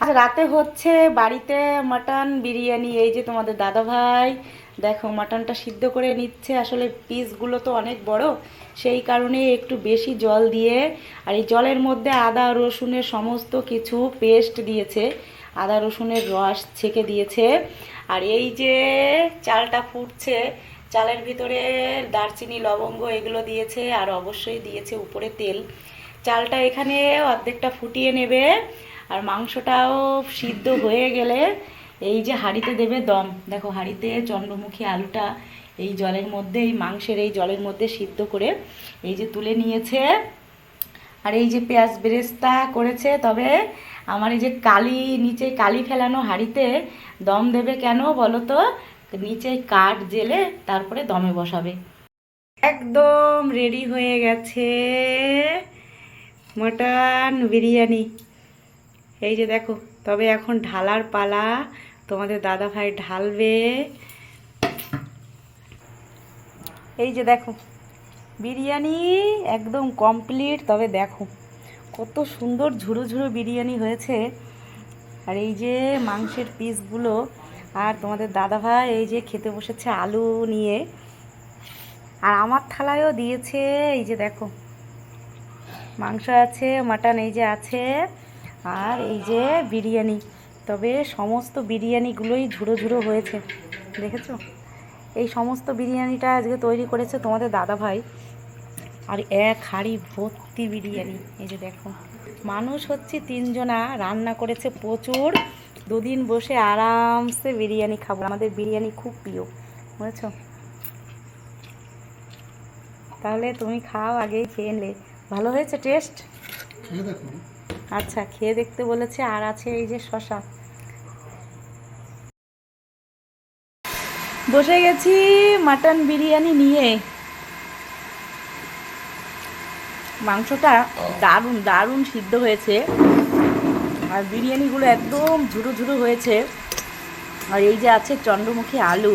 আজ রাতে হচ্ছে বাড়িতে মাটন, বিরিয়ানি, এই যে তোমাদের দাদা ভাই দেখো মাটনটা সিদ্ধ করে নিচ্ছে। আসলে পিসগুলো তো অনেক বড়, সেই কারণে একটু বেশি জল দিয়ে, আর এই জলের মধ্যে আদা, রসুনের সমস্ত কিছু পেস্ট দিয়েছে। আদা, রসুনের রস ছেঁকে দিয়েছে। আর এই যে চালটা ফুটছে, চালের ভিতরে দারচিনি, লবঙ্গ এগুলো দিয়েছে, আর অবশ্যই দিয়েছে উপরে তেল। চালটা এখানে অর্ধেকটা ফুটিয়ে নেবে। আর মাংসটাও সিদ্ধ হয়ে গেলে এই যে হাঁড়িতে দেবে দম। দেখো হাঁড়িতে চন্দ্রমুখী আলুটা এই জলের মধ্যে, এই মাংসের এই জলের মধ্যে সিদ্ধ করে এই যে তুলে নিয়েছে। আর এই যে পেঁয়াজ বেরেস্তা করেছে, তবে আমার এই যে কালি, নিচে কালি ফেলানো হাঁড়িতে দম দেবে কেন বলো তো? নিচে কাঠ জেলে তারপরে দমে বসাবে। একদম রেডি হয়ে গেছে। মটন বিরিয়ানি। এই যে দেখো, তবে এখন ঢালার পালা। তোমাদের দাদা ভাই ঢালবে। এই যে দেখো, বিরিয়ানি একদম কমপ্লিট তবে দেখো, কত সুন্দর ঝুড়ো ঝুড়ো বিরিয়ানি হয়েছে। আর এই যে মাংসের পিসগুলো আর তোমাদের দাদা ভাই এই যে খেতে বসেছে আলু নিয়ে। আর আমার থালায়ও দিয়েছে, এই যে দেখো, মাংস আছে, মাটন এই যে আছে। আর এই যে বিরিয়ানি, তবে সমস্ত বিরিয়ানিগুলোই ঝুড়ো ঝুড়ো হয়েছে, দেখেছ? এই সমস্ত বিরিয়ানিটা আজকে তৈরি করেছে তোমাদের দাদা ভাই আর এক হাঁড়ি ভর্তি বিরিয়ানি, এই যে দেখো। মানুষ হচ্ছে তিনজনা, রান্না করেছে প্রচুর। দুদিন বসে আরামসে বিরিয়ানি খাব। আমাদের বিরিয়ানি খুব প্রিয়, বুঝেছ? তাহলে তুমি খাও আগেই খেয়ে নিলে ভালো হয়েছে টেস্ট? আচ্ছা খেয়ে দেখতে বলেছে আর আছে এই যে শশা। বসে গেছি মাটন বিরিয়ানি নিয়ে। মাংসটা দারুণ দারুণ সিদ্ধ হয়েছে। আর বিরিয়ানিগুলো একদম ঝুড়ো ঝুড়ো হয়েছে। আর এই যে আছে চন্দ্রমুখী আলু।